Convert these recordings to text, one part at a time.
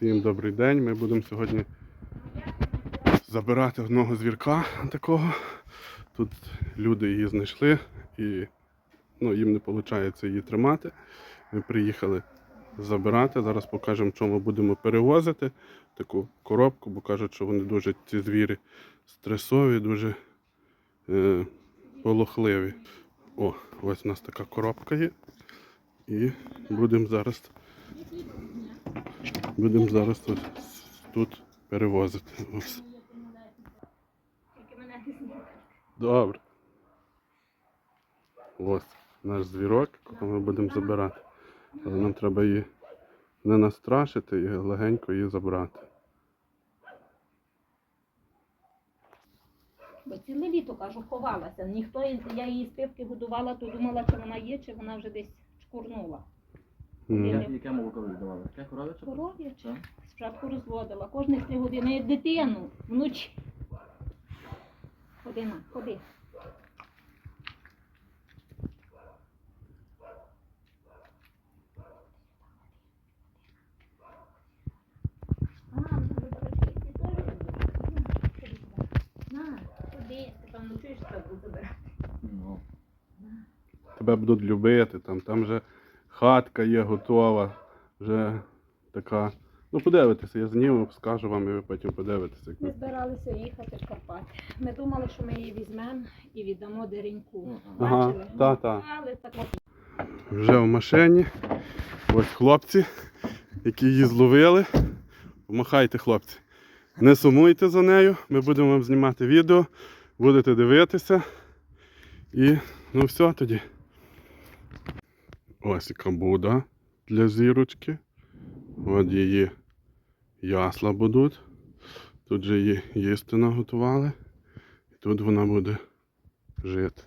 Всім добрий день. Ми будемо сьогодні забирати одного звірка такого. Тут люди її знайшли і ну, їм не виходить її тримати. Ми приїхали забирати. Зараз покажемо, що ми будемо перевозити. Таку коробку, бо кажуть, що вони дуже ці звірі стресові, дуже е, полохливі. О, ось у нас така коробка є. І будемо зараз Будемо зараз тут, тут перевозити. Ось. Добре. Ось наш звірок, якого ми будемо забирати. Але нам треба її не настрашити і легенько її забрати. Бо ціле літо, кажу, ховалася. Ніхто, я її з годувала, то думала, чи вона є, чи вона вже десь шкурнула. Ні. Яке, яке молоко ви віддавали? Яке коров'яче? Коров'яче. Так. Спочатку розводила. Кожних три години як дитину, вночі. Ходи на, ходи. Ти теж? На, ходи сюди. На, ходи. Ти там ночуєш треба забирати. Ну. Тебе будуть любити, там, там вже хатка є готова, вже така. Ну, подивитися, я зніму, скажу вам, і ви потім подивитеся. Ми збиралися їхати в Карпати. Ми думали, що ми її візьмемо і віддамо дереньку. Ага, Бачили? та, та. Але так от Вже в машині. Ось хлопці, які її зловили. Помахайте, хлопці. Не сумуйте за нею. Ми будемо вам знімати відео, будете дивитися. І ну все тоді. Ось і кабуда для зірочки. От її ясла будуть. Тут же її їсти наготували. І тут вона буде жити.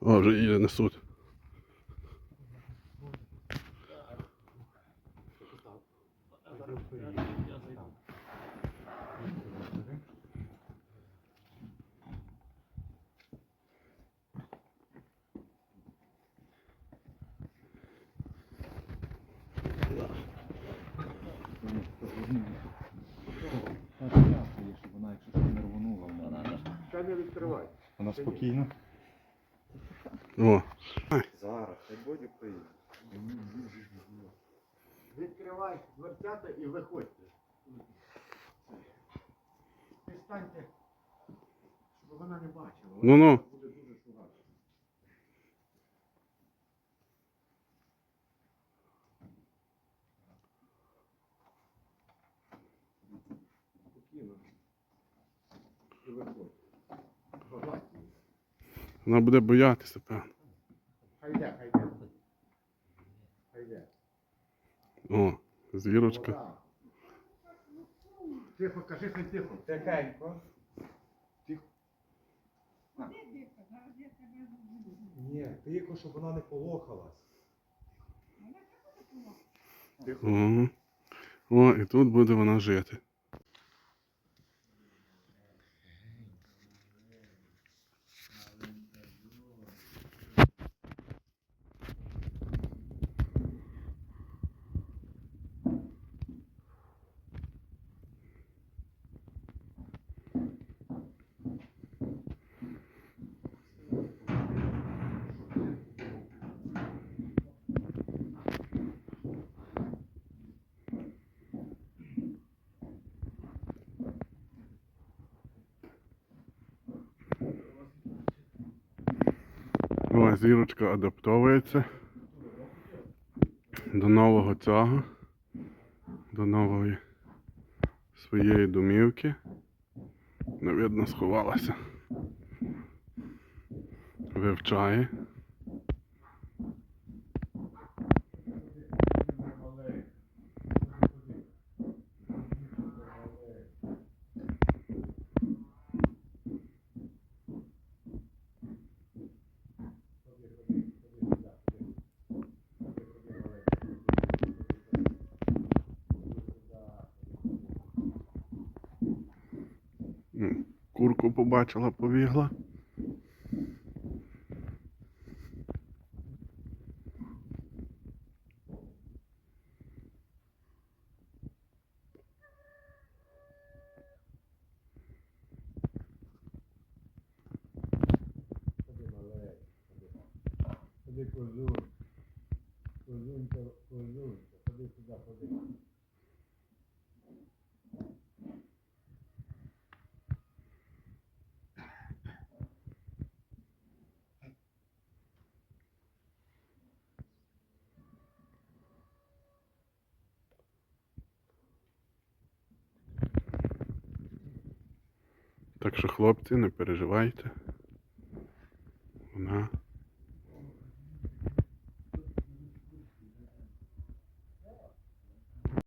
О, вже її несуть. щоб вона, якщо що, не рвонула, вона. Відкривай. Вона спокійна. О, Зараз, хай Бодю приїде. Відкривай дверцята і виходьте. Ви щоб вона не бачила. Ну, ну. Буде дуже шугати. Спокійно. І виходь. Вона буде боятися, певно. Хай йде, хай йде. Хай. О, звірочка. Тихо, кажи, хай тихо. Тихенько. Тихо. Ні, тихо, щоб вона не полохалась. Тихо. О, і тут буде вона жити. О, зірочка адаптовується до нового цього, до нової своєї домівки. Навідно сховалася. Вивчає. Курку побачила, побігла. Козунь, козунь, козунь. Так що, хлопці, не переживайте. Вона